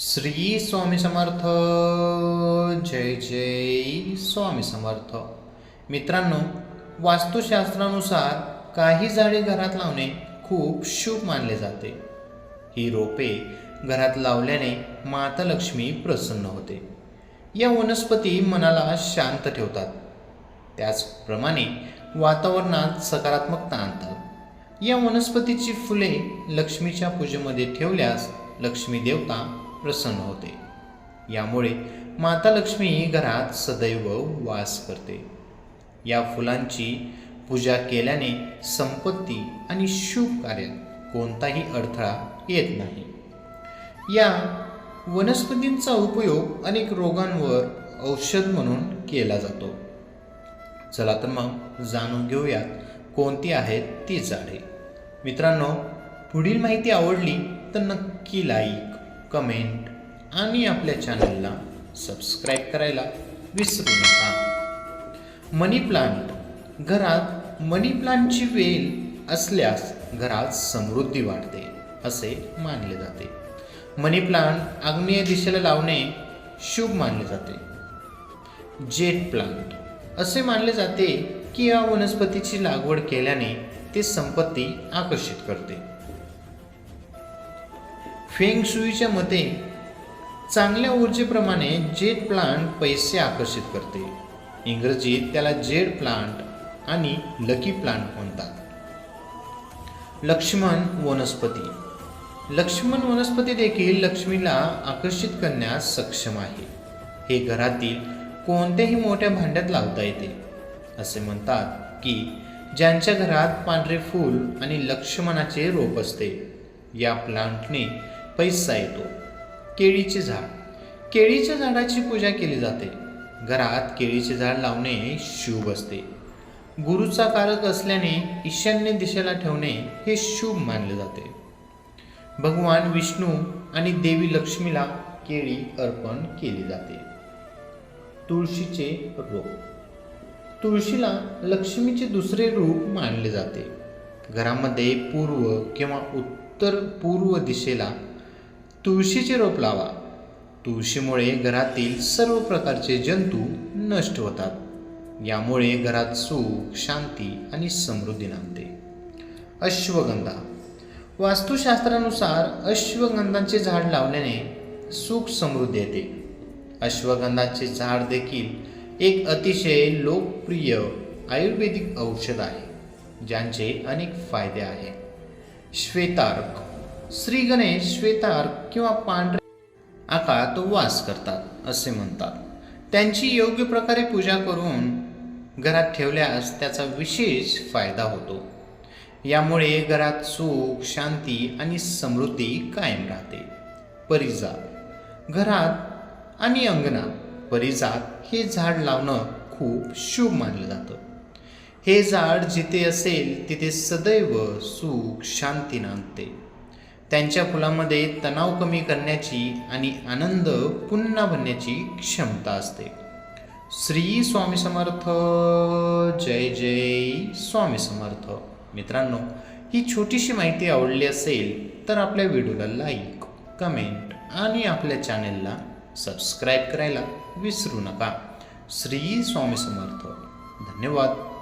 श्री स्वामी समर्थ जय जय स्वामी समर्थ. मित्रांनो वास्तुशास्त्रानुसार काही झाडे घरात लावणे खूप शुभ मानले जाते. ही रोपे घरात लावल्याने माता लक्ष्मी प्रसन्न होते. या वनस्पती मनाला शांत ठेवतात. त्याचप्रमाणे वातावरणात सकारात्मकता आणतात. या वनस्पतीची फुले लक्ष्मीच्या पूजेमध्ये ठेवल्यास लक्ष्मी देवता प्रसन्न होते. यामुळे माता लक्ष्मी घरात सदैव वास करते. या फुलांची पूजा केल्याने संपत्ती आणि शुभ कार्यात कोणताही अडथळा येत नाही. या वनस्पतींचा उपयोग अनेक रोगांवर औषध म्हणून केला जातो. चला तर मग जाणून घेऊयात कोणती आहेत ती झाडे. मित्रांनो पुढील माहिती आवडली तर नक्की लाईक कमेंट आणि आपल्या चॅनलला सबस्क्राईब करायला विसरू नका. मनी प्लांट घरात मनी प्लांटची वेल असल्यास घरात समृद्धी वाढते असे मानले जाते. मनी प्लांट आग्नेय दिशेला लावणे शुभ मानले जाते. जेट प्लांट असे मानले जाते की या वनस्पतीची लागवड केल्याने ते संपत्ती आकर्षित करते. फेंग शुईच्या मते चांगल्या ऊर्जेप्रमाणे जेट प्लांट पैसे आकर्षित करते. इंग्रजीत त्याला जेड प्लांट आणि लकी प्लांट म्हणतात. लक्ष्मण वनस्पती. लक्ष्मण वनस्पती देखील लक्ष्मीला आकर्षित करण्यास सक्षम आहे. हे घरातील कोणत्याही मोठ्या भांड्यात लावता येते. असे म्हणतात की ज्यांच्या घरात पांढरे फूल आणि लक्ष्मणाचे रोप असते या प्लांटने पैसा येतो. केळीचे झाड. केळीच्या झाडाची पूजा केली जाते. घरात केळीचे झाड लावणे शुभ असते. गुरुचा कारक असल्याने ईशान्य दिशेला ठेवणे हे शुभ मानले जाते. भगवान विष्णू आणि देवी लक्ष्मीला केळी अर्पण केली जाते. तुळशीचे रोप. तुळशीला लक्ष्मीचे दुसरे रूप मानले जाते. घरामध्ये पूर्व किंवा उत्तर पूर्व दिशेला तुळशीचे रोप लावा. तुळशीमुळे घरातील सर्व प्रकारचे जंतू नष्ट होतात. यामुळे घरात सुख शांती आणि समृद्धी नांदते. अश्वगंधा. वास्तुशास्त्रानुसार अश्वगंधाचे झाड लावल्याने सुख समृद्धी येते. अश्वगंधाचे झाड देखील एक अतिशय लोकप्रिय आयुर्वेदिक औषध आहे ज्यांचे अनेक फायदे आहेत. श्वेतार्क. श्री गणेश श्वेतार किंवा पांढरे आकारात वास करतात असे म्हणतात. त्यांची योग्य प्रकारे पूजा करून घरात ठेवल्यास त्याचा विशेष फायदा होतो. यामुळे घरात सुख शांती आणि समृद्धी कायम राहते. परिजात घरात आणि अंगणात परिजात हे झाड लावणं खूप शुभ मानलं जातं. हे झाड जिथे असेल तिथे सदैव सुख शांती नांदते. त्यांच्या फुलामध्ये तणाव कमी करण्याची आणि आनंद पुन्हा भरण्याची क्षमता असते. श्री स्वामी समर्थ जय जय स्वामी समर्थ. मित्रांनो ही छोटीशी माहिती आवडली असेल तर आपल्या व्हिडिओला लाईक कमेंट आणि आपल्या चॅनेलला सबस्क्राईब करायला विसरू नका. श्री स्वामी समर्थ. धन्यवाद.